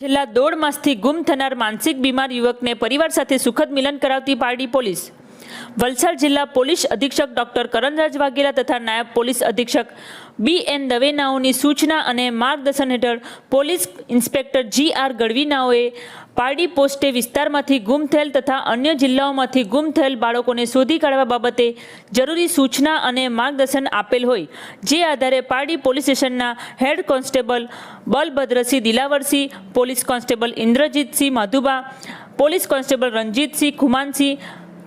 છેલ્લા દોઢ માસથી ગુમ થનાર માનસિક બીમાર યુવકને પરિવાર સાથે સુખદ મિલન કરાવતી પારડી પોલીસ વલસાડ જિલ્લા પોલીસ અધિક્ષક ડોક્ટર કરણરાજ વાઘેલા તથા નાયબ પોલીસ અધિક્ષક બી એન દવેનાઓની સૂચના અને માર્ગદર્શન હેઠળ પોલીસ ઇન્સ્પેક્ટર જી આર ગઢવીનાઓએ પારડી પોસ્ટે વિસ્તારમાંથી ગુમ થયેલ તથા અન્ય જિલ્લાઓમાંથી ગુમ થયેલ બાળકોને શોધી કાઢવા બાબતે જરૂરી સૂચના અને માર્ગદર્શન આપેલ હોય, જે આધારે પારડી પોલીસ સ્ટેશનના head constable Balbhadrasinh Dilavarsinh, police constable Indrajitsinh Madhuba, police constable Ranjitsinh Khumansinh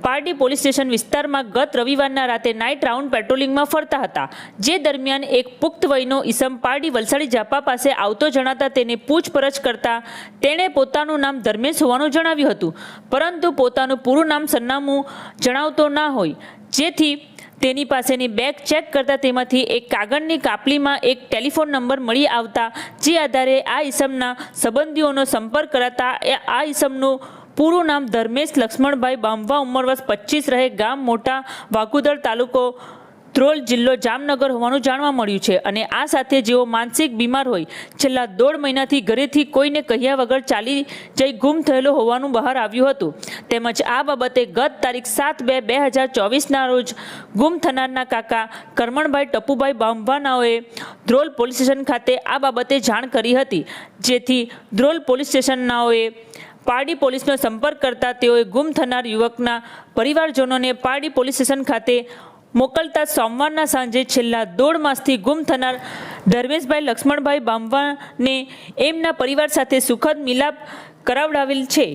Pardi police station વિસ્તારમાં ગત રવિવારના રાતે નાઇટ રાઉન્ડ પેટ્રોલિંગમાં ફરતા હતા. જે દરમિયાન એક પુખ્ત વયનો ઈસમ પારડી વલસાડી જાપા પાસે આવતો જણાતા તેને પૂછપરછ કરતા તેણે પોતાનું નામ ધર્મેશ હોવાનું જણાવ્યું હતું. પરંતુ પોતાનું પૂરું નામ સરનામું જણાવતો ના હોય. જેથી તેની પાસેની બેગ ચેક કરતા તેમાંથી એક કાગળની કાપલીમાં એક ટેલિફોન નંબર મળી આવતા, જે આધારે આ ઈસમના સંબંધીઓનો સંપર્ક કરાતા આ ઈસમનું પૂરું નામ ધર્મેશ લક્ષ્મણભાઈ બાંભવા ઉંમર વર્ષ પચીસ રહે, ગામ મોટા વાઘુદર તાલુકો ધ્રોલ જિલ્લો જામનગર હોવાનું જાણવા મળ્યું છે. અને આ સાથે જેઓ માનસિક બીમાર હોય, છેલ્લા દોઢ મહિનાથી ઘરેથી કોઈને કહ્યા વગર ચાલી જઈ ગુમ થયેલો હોવાનું બહાર આવ્યું હતું. તેમજ આ બાબતે ગત તારીખ સાત બે બે હજાર ચોવીસના રોજ ગુમ થનારના કાકા કરમણભાઈ ટપુભાઈ બાંભવાનાઓએ ધ્રોલ પોલીસ સ્ટેશન ખાતે આ બાબતે જાણ કરી હતી. જેથી ધ્રોલ પોલીસ સ્ટેશનનાઓએ પારડી પોલીસનો સંપર્ક કરતા તેઓએ ગુમ થનાર યુવકના પરિવારજનોને પારડી પોલીસ સ્ટેશન ખાતે મોકલતા સોમવારના સાંજે છેલ્લા દોઢ માસથી ગુમ થનાર ધર્મેશભાઈ લક્ષ્મણભાઈ બામવાને એમના પરિવાર સાથે સુખદ મિલાપ કરાવડાવેલ છે.